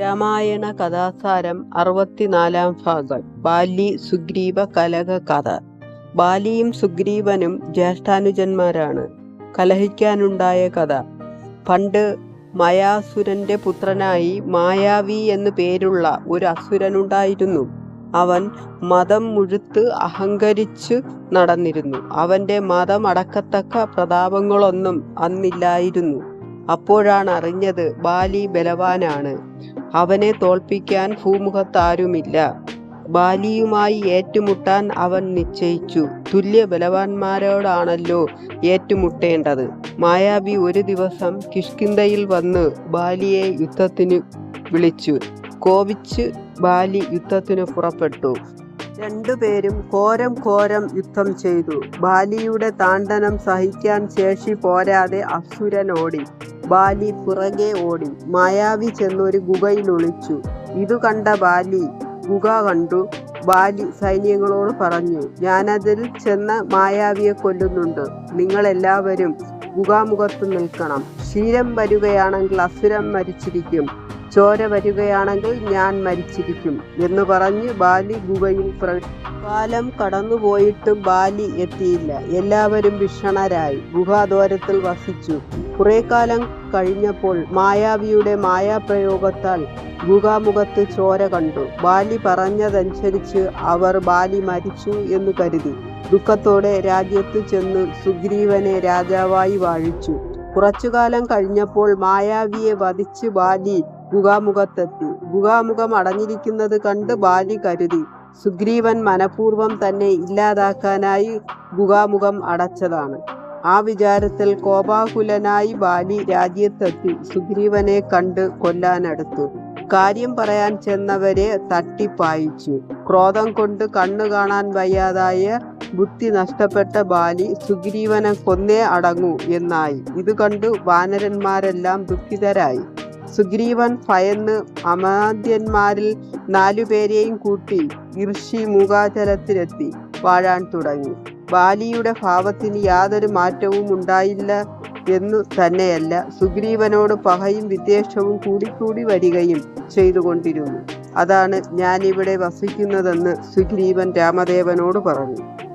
രാമായണ കഥാസാരം അറുപത്തിനാലാം ഭാഗം. ബാലി സുഗ്രീവ കലഹ കഥ. ബാലിയും സുഗ്രീവനും ജ്യേഷ്ഠാനുജന്മാരാണ്. കലഹിക്കാനുണ്ടായ കഥ. പണ്ട് മയാസുരന്റെ പുത്രനായി മായാവി എന്നു പേരുള്ള ഒരു അസുരനുണ്ടായിരുന്നു. അവൻ മതം മുഴുത്ത് അഹങ്കരിച്ച് നടന്നിരുന്നു. അവന്റെ മതം അടക്കത്തക്ക പ്രതാപങ്ങളൊന്നും അന്നില്ലായിരുന്നു. അപ്പോഴാണ് അറിഞ്ഞത് ബാലി ബലവാനാണ്. അവനെ തോൽപ്പിക്കാൻ ഭൂമുഖത്താരുമില്ല. ബാലിയുമായി ഏറ്റുമുട്ടാൻ അവൻ നിശ്ചയിച്ചു. തുല്യ ബലവാന്മാരോടാണല്ലോ ഏറ്റുമുട്ടേണ്ടത്. മായാബി ഒരു ദിവസം കിഷ്കിന്തയിൽ വന്ന് ബാലിയെ യുദ്ധത്തിന് വിളിച്ചു. കോപിച്ച് ബാലി യുദ്ധത്തിന് പുറപ്പെട്ടു. രണ്ടുപേരും ഘോരം ഘോരം യുദ്ധം ചെയ്തു. ബാലിയുടെ താണ്ഡനം സഹിക്കാൻ ശേഷി പോരാതെ അസുരനോടി. ബാലി പുറകെ ഓടി. മായാവി ചെന്നൊരു ഗുഹയിൽ ഒളിച്ചു ഇതു കണ്ട ബാലി ഗുഹ കണ്ടു. ബാലി സൈന്യങ്ങളോട് പറഞ്ഞു ഞാനതിൽ ചെന്ന് മായാവിയെ കൊല്ലുന്നുണ്ട്. നിങ്ങളെല്ലാവരും ഗുഹാമുഖത്ത് നിൽക്കണം. ക്ഷീരം വരികയാണെങ്കിൽ അസുരം മരിച്ചിരിക്കും. ചോര വരികയാണെങ്കിൽ ഞാൻ മരിച്ചിരിക്കും എന്ന് പറഞ്ഞ് ബാലി ഗുഹയിൽ കാലം കടന്നുപോയിട്ടും ബാലി എത്തിയില്ല. എല്ലാവരും ഭീഷണരായി ഗുഹാദ്വാരത്തിൽ വസിച്ചു. കുറെ കാലം കഴിഞ്ഞപ്പോൾ മായാവിയുടെ മായാപ്രയോഗത്താൽ ഗുഹാമുഖത്ത് ചോര കണ്ടു. ബാലി പറഞ്ഞതനുസരിച്ച് അവർ ബാലി മരിച്ചു എന്ന് കരുതി. ദുഃഖത്തോടെ രാജ്യത്ത് ചെന്ന് സുഗ്രീവനെ രാജാവായി വാഴിച്ചു. കുറച്ചുകാലം കഴിഞ്ഞപ്പോൾ മായാവിയെ വധിച്ച് ബാലി ഗുഹാമുഖത്തെത്തി ഗുഹാമുഖം അടഞ്ഞിരിക്കുന്നത് കണ്ട് ബാലി കരുതി. സുഗ്രീവൻ മനഃപൂർവം തന്നെ ഇല്ലാതാക്കാനായി ഗുഹാമുഖം അടച്ചതാണ്. ആ വിചാരത്തിൽ കോപാകുലനായി ബാലി രാജ്യത്തെത്തി. സുഗ്രീവനെ കണ്ട് കൊല്ലാനടുത്തു. കാര്യം പറയാൻ ചെന്നവരെ തട്ടിപ്പായിച്ചു. ക്രോധം കൊണ്ട് കണ്ണു കാണാൻ വയ്യാതായ ബുദ്ധി നഷ്ടപ്പെട്ട ബാലി സുഗ്രീവനെ കൊന്നേ അടങ്ങൂ എന്നായി. ഇത് കണ്ട് വാനരന്മാരെല്ലാം ദുഃഖിതരായി. സുഗ്രീവൻ ഭയന്ന് അമാദ്യന്മാരിൽ നാലുപേരെയും കൂട്ടി ഋഷി മൂകാചലത്തിലെത്തി വാഴാൻ തുടങ്ങി. ബാലിയുടെ ഭാവത്തിന് യാതൊരു മാറ്റവും ഉണ്ടായില്ല എന്നു തന്നെയല്ല സുഗ്രീവനോട് പകയും വിദ്വേഷവും കൂടിക്കൂടി വരികയും ചെയ്തുകൊണ്ടിരുന്നു. അതാണ് ഞാനിവിടെ വസിക്കുന്നതെന്ന് സുഗ്രീവൻ രാമദേവനോട് പറഞ്ഞു.